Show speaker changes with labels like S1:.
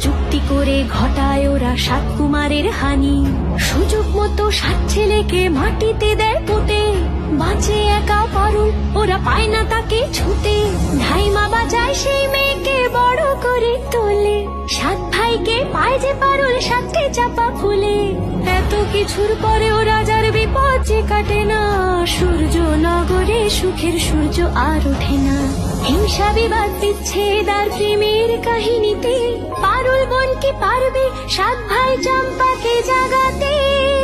S1: যুক্তি করে ঘটায় ওরা সাত কুমারের হানি। সুযোগ মতো সাত ছেলেকে মাটিতে দেয় পুঁতে। বাঁচে একা পারুল, ওরা পায় না তাকে ছুতে। ধাইমা বাজায় সেই মেয়েকে বড় করে তোলে। সাত ভাইকে পায় যে পারুল সাতটি চাপা ফুলে। এত কিছুর পরেও রাজার বিপদ যে কাটে না। সূর্য নগরে সুখের সূর্য আর ওঠে না। হিংসা বিবাদ বিচ্ছেদ আর প্রেমের কাহিনীতে পারুল বোন কি পারবে? সাত ভাই জাগাতে